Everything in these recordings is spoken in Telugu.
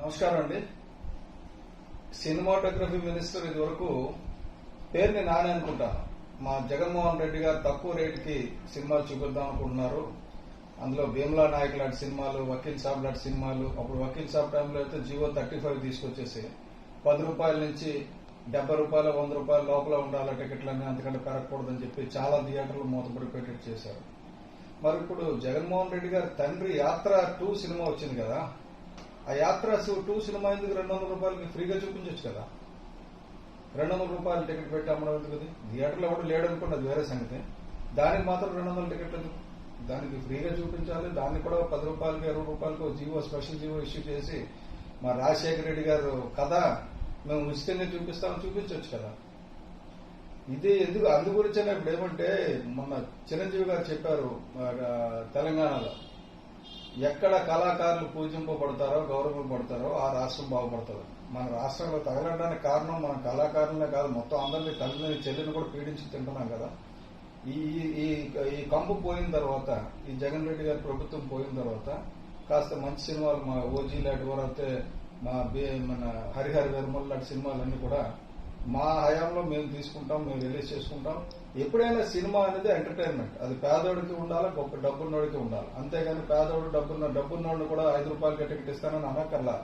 నమస్కారం అండి. సినిమాటోగ్రఫీ మినిస్టర్ ఇది వరకు పేరుని నాని అనుకుంటాను మా జగన్మోహన్ రెడ్డి గారు తక్కువ రేటుకి సినిమాలు చూపిద్దాం అనుకుంటున్నారు. అందులో భీమ్లా నాయక్ లాంటి సినిమాలు వకీల్ సాబ్ లాంటి సినిమాలు అప్పుడు వకీల్ సాబ్ టైంలో అయితే జియో థర్టీ ఫైవ్ తీసుకొచ్చేసి పది రూపాయల నుంచి డెబ్బై రూపాయలు వంద రూపాయల లోపల ఉండాలి టికెట్లన్నీ అంతకంటే పెరగకూడదని చెప్పి చాలా థియేటర్లు మూతపడి పెట్టేట్టు చేశారు. మరి ఇప్పుడు జగన్మోహన్ రెడ్డి గారి తండ్రి యాత్ర టూ సినిమా వచ్చింది కదా ఆ యాత్ర టూ సినిమా ఎందుకు రెండు వందల రూపాయలకి ఫ్రీగా చూపించవచ్చు కదా? రెండు వందల రూపాయలు టికెట్ పెట్టి అమ్మడం ఎందుకు? థియేటర్లో ఎవరు లేడు అనుకోండి అది వేరే సంగతి. దానికి మాత్రం రెండు వందల టికెట్ ఎందుకు? దానికి ఫ్రీగా చూపించాలి దాన్ని కూడా పది రూపాయలకి ఇరవై రూపాయలకి జీవో స్పెషల్ జీవో ఇష్యూ చేసి మా రాజశేఖర రెడ్డి గారు కథ మేము ఉచితంగా చూపిస్తామని చూపించవచ్చు కదా. ఇది ఎందుకు అందు గురించే ఇప్పుడు ఏమంటే మొన్న చిరంజీవి గారు చెప్పారు తెలంగాణలో. ఎక్కడ కళాకారులు పూజింపబడతారో గౌరవింపబడతారో ఆ రాష్ట్రం బాగుపడుతుంది. మన రాష్ట్రంలో తగలడానికి కారణం మన కళాకారులనే కాదు మొత్తం అందరినీ తల్లిని చెల్లిని కూడా పీడించి తింటున్నాం కదా. ఈ ఈ- ఈ కంపు పోయిన తర్వాత ఈ జగన్ రెడ్డి గారి ప్రభుత్వం పోయిన తర్వాత కాస్త మంచి సినిమాలు మా ఓజీ లాంటి వారైతే మా బి- మన హరిహర వెర్మల్ లాంటి సినిమాలన్నీ కూడా మా హయాంలో మేము తీసుకుంటాం మేము రిలీజ్ చేసుకుంటాం. ఎప్పుడైనా సినిమా అనేది ఎంటర్టైన్మెంట్ అది పేదోడికి ఉండాలి గొప్ప డబ్బున్నోడికి ఉండాలి. అంతేగాని పేదోడు డబ్బున్న డబ్బున్నోడిని కూడా ఐదు రూపాయలకి టికెట్ ఇస్తానని అనకల్లా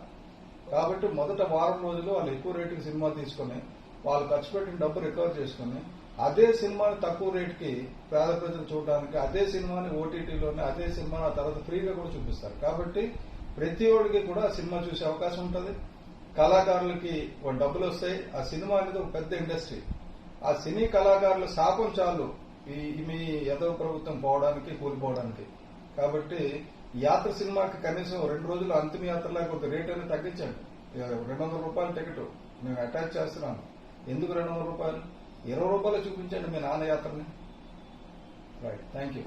కాబట్టి మొదట వారం రోజులు వాళ్ళు ఎక్కువ రేటుకి సినిమా తీసుకుని వాళ్ళు ఖర్చు పెట్టిన డబ్బు రికవర్ చేసుకుని అదే సినిమాని తక్కువ రేటుకి పేద ప్రజలు చూడడానికి అదే సినిమాని ఓటీటీలోనే అదే సినిమాని ఆ తర్వాత ఫ్రీగా కూడా చూపిస్తారు. కాబట్టి ప్రతి ఒడికి కూడా సినిమా చూసే అవకాశం ఉంటుంది. కళాకారులకి డబ్బులు వస్తాయి. ఆ సినిమా అనేది ఒక పెద్ద ఇండస్ట్రీ. ఆ సినీ కళాకారుల శాపం చాలు ఈ మీ యదవ ప్రభుత్వం పోవడానికి కూలిపోవడానికి. కాబట్టి యాత్ర సినిమాకి కనీసం రెండు రోజులు అంతిమ యాత్రలా కొంత రేట్ అనేది తగ్గించండి. ఇక రెండు వందల రూపాయల టికెట్ మేము అటాచ్ చేస్తున్నాను. ఎందుకు రెండు వందల రూపాయలు? ఇరవై రూపాయలు చూపించండి మీ నాన్న యాత్రని. Right thank you